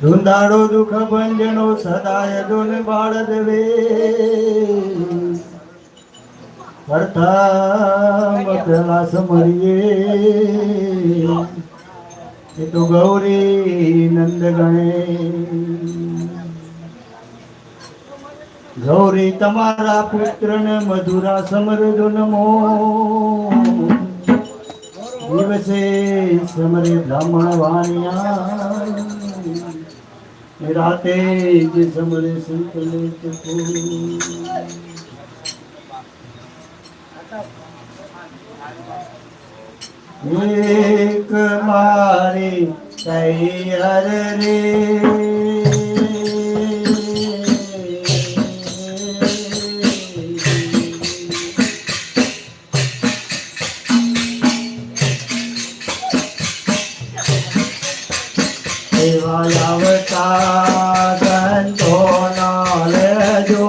ધુંધાડો દુઃખ ભંજનો સદાય દુન બાળ દેવે પ્રથમ પેલા સમરીએ એ તો ગૌરી નંદ ગણે ગૌરી તમારા પુત્રને મધુરા સમરજો નમો દિવસે સમરે બ્રાહ્મણ વાણિયા રાતે જે સમરે ચકો. એક મારી તૈયાર રે. એવા આવતા સંતો ના લેજો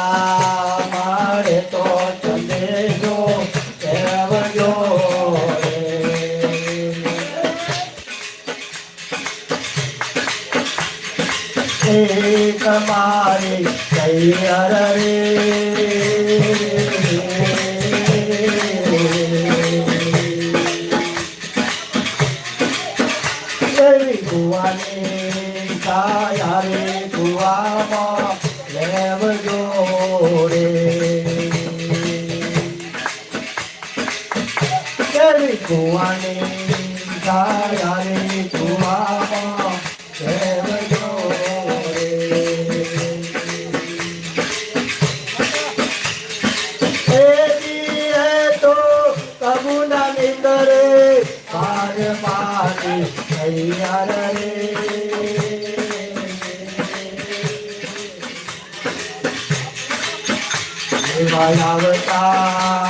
સાધુડા મળે તો ચંદેજો કેવજો રે. તૈયાર રે. ભુવાની કાયા રે તૈયાર રે. આવતા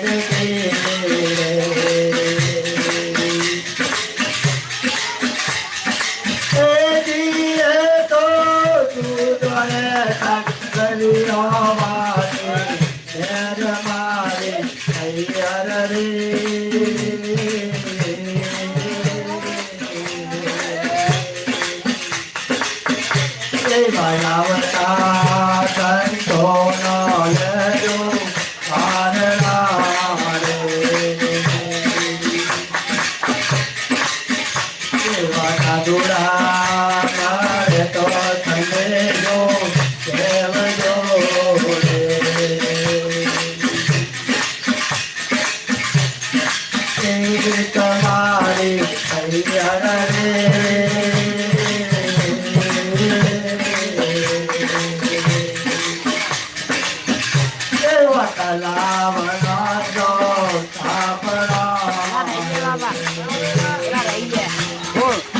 Daddy. સિંહ તમારે હરિહર રે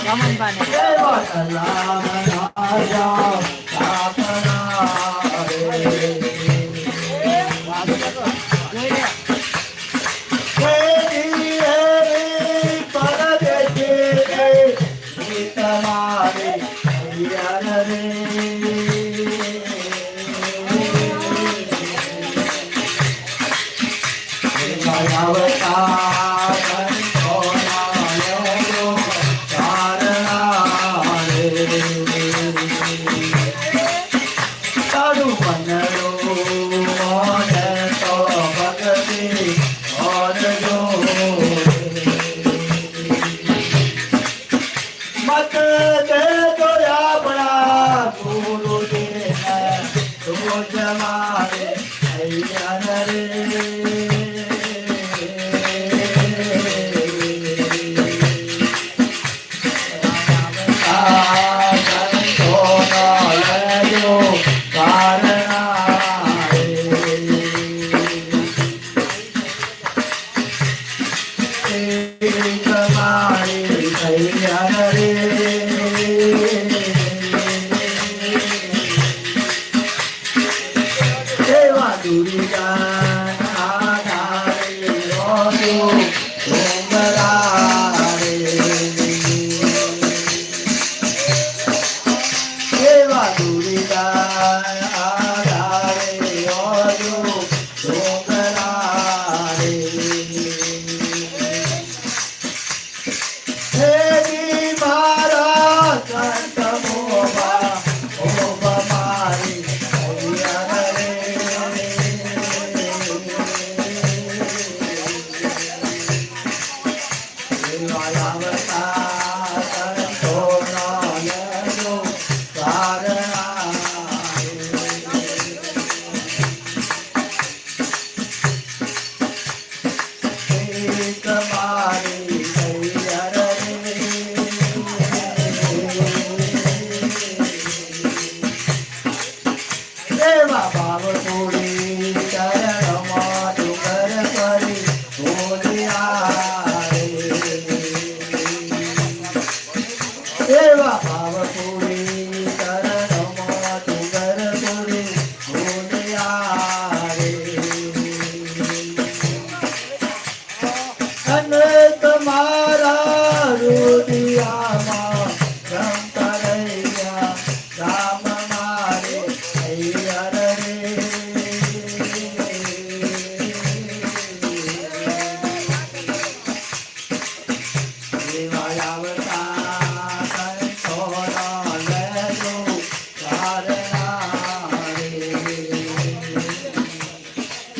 Lama, lama, lama, lama, મત દે તો આપણા. તું રોજે যায় పావతోడు